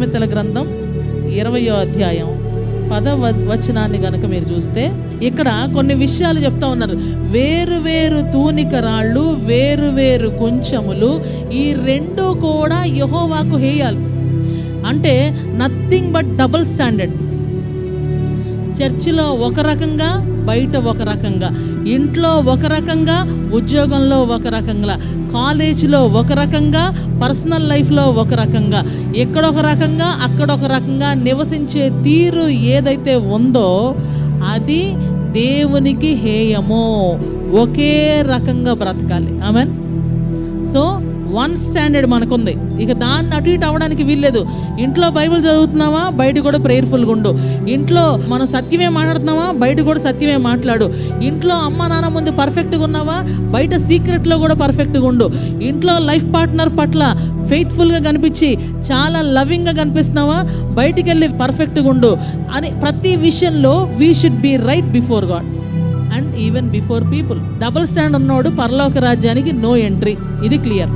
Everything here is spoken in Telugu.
సామెతల గ్రంథం ఇరవయో అధ్యాయం పదవ వచనాన్ని గనక మీరు చూస్తే ఇక్కడ కొన్ని విషయాలు చెప్తా ఉన్నారు. వేరు వేరు తూనిక రాళ్ళు వేరు వేరు కొంచెములు ఈ రెండు కూడా యహోవాకు హేయాలి. అంటే నథింగ్ బట్ డబుల్ స్టాండర్డ్ చర్చిలో ఒక రకంగా బయట ఒక రకంగా ఇంట్లో ఒక రకంగా ఉద్యోగంలో ఒక రకంగా కాలేజీలో ఒక రకంగా పర్సనల్ లైఫ్లో ఒక రకంగా ఎక్కడొక రకంగా అక్కడొక రకంగా నివసించే తీరు ఏదైతే ఉందో అది దేవునికి హేయమో. ఒకే రకంగా బ్రతకాలి. ఆమెన్. సో వన్ స్టాండర్డ్ మనకుంది. ఇక దాన్ని అటు ఇటు అవ్వడానికి వీల్లేదు. ఇంట్లో బైబిల్ చదువుతున్నావా? బయట కూడా ప్రేయర్ఫుల్గా ఉండు. ఇంట్లో మనం సత్యమే మాట్లాడుతున్నావా? బయట కూడా సత్యమే మాట్లాడు. ఇంట్లో అమ్మ నాన్న ముందు పర్ఫెక్ట్గా ఉన్నావా? బయట సీక్రెట్లో కూడా పర్ఫెక్ట్గా ఉండు. ఇంట్లో లైఫ్ పార్ట్నర్ పట్ల ఫెయిత్ఫుల్గా కనిపించి చాలా లవింగ్గా కనిపిస్తున్నావా? బయటికి వెళ్ళి పర్ఫెక్ట్గా ఉండు. అని ప్రతి విషయంలో we should be right before God and even before people double stand ఉన్నోడు పరలోక రాజ్యానికి నో ఎంట్రీ ఇది క్లియర్